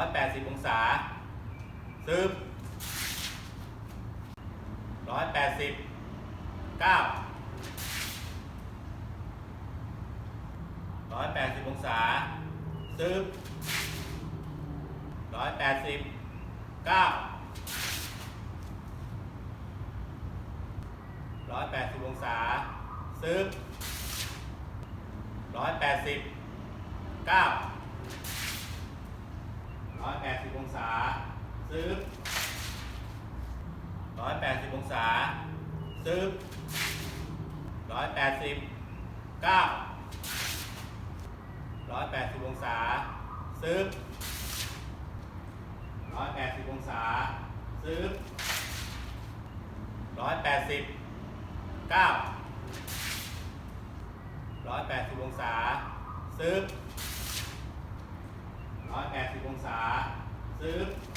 อยแปดสิบองศาซึบร้อยแปดสิบเก้าร้อยแปดสิบองศาซึบร้อยแปดสิบเก้าร้อยแปดสิบองศาซึบร้อ 180 องศา ซึบ180 องศา ซึบ180 9 180 องศา ซึบ180 องศา ซึบ180 9 180 องศา ซึบ180 องศา ซึบ